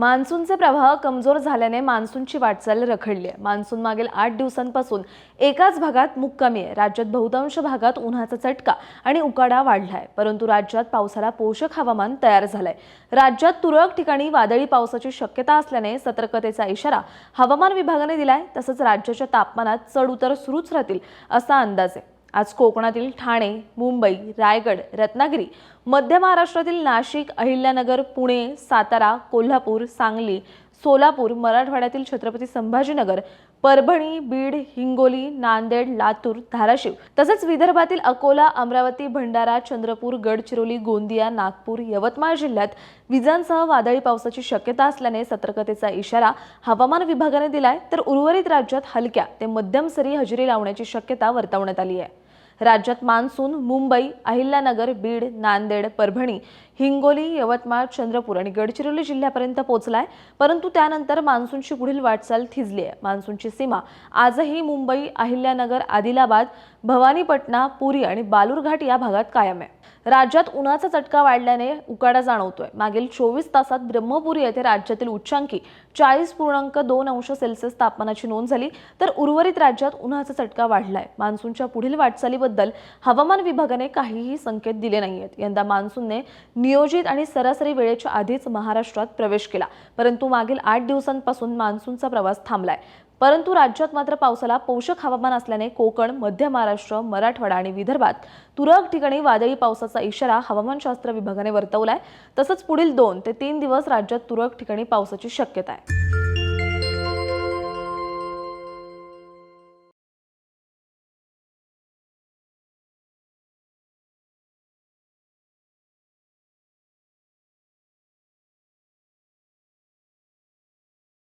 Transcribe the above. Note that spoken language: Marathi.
मान्सूनचे प्रवाह कमजोर झाल्याने मान्सूनची वाटचाल रखडली आहे. मान्सून मागील आठ दिवसांपासून एकाच भागात मुक्कामी आहे. राज्यात बहुतांश भागात उन्हाचा चटका आणि उकाडा वाढलाय. परंतु राज्यात पावसाला पोषक हवामान तयार झालंय. राज्यात तुरळक ठिकाणी वादळी पावसाची शक्यता असल्याने सतर्कतेचा इशारा हवामान विभागाने दिलाय. तसंच राज्याच्या तापमानात चढ उतर सुरूच राहतील असा अंदाज आहे. आज कोकणातील ठाणे मुंबई रायगड रत्नागिरी मध्य महाराष्ट्रातील नाशिक अहिल्यानगर पुणे सातारा कोल्हापूर सांगली सोलापूर मराठवाड्यातील छत्रपती संभाजीनगर परभणी बीड हिंगोली नांदेड लातूर धाराशिव तसेच विदर्भातील अकोला अमरावती भंडारा चंद्रपूर गडचिरोली गोंदिया नागपूर यवतमाळ जिल्ह्यात विजांसह वादळी पावसाची शक्यता असल्याने सतर्कतेचा इशारा हवामान विभागाने दिलाय. तर उर्वरित राज्यात हलक्या ते मध्यम सरी हजेरी लावण्याची शक्यता वर्तवण्यात आली आहे. राज्यात मान्सून मुंबई अहिल्यानगर बीड नांदेड परभणी हिंगोली यवतमाळ चंद्रपूर आणि गडचिरोली जिल्ह्यापर्यंत पोहोचलाय. परंतु त्यानंतर मान्सूनची पुढील वाटचाल थिजली आहे. मान्सूनची सीमा आजही मुंबई अहिल्यानगर आदिलाबाद भवानीपटना पुरी आणि बालूरघाट या भागात कायम आहे. राज्यात उन्हाचा चटका वाढल्याने उकाडा जाणवतोय. मागील चोवीस तासात ब्रह्मपुरी येथे राज्यातील उच्चांकी चाळीस पूर्णांक दोन अंश सेल्सिअस तापमानाची नोंद झाली तर उर्वरित राज्यात उन्हाचा चटका वाढलाय. मान्सूनच्या पुढील वाटचालीबद्दल हवामान विभागाने काहीही संकेत दिले नाहीयेत. यंदा मान्सूनने नियोजित आणि सरासरी वेळेच्या आधीच महाराष्ट्रात प्रवेश केला. परंतु मागील आठ दिवसांपासून मान्सूनचा प्रवास थांबलाय. परंतु राज्यात मात्र पावसाला पोषक हवामान असल्याने कोकण मध्य महाराष्ट्र मराठवाडा आणि विदर्भात तुरळक ठिकाणी वादळी पावसाचा इशारा हवामानशास्त्र विभागाने वर्तवलाय. तसंच पुढील दोन ते तीन दिवस राज्यात तुरळक ठिकाणी पावसाची शक्यता आहे.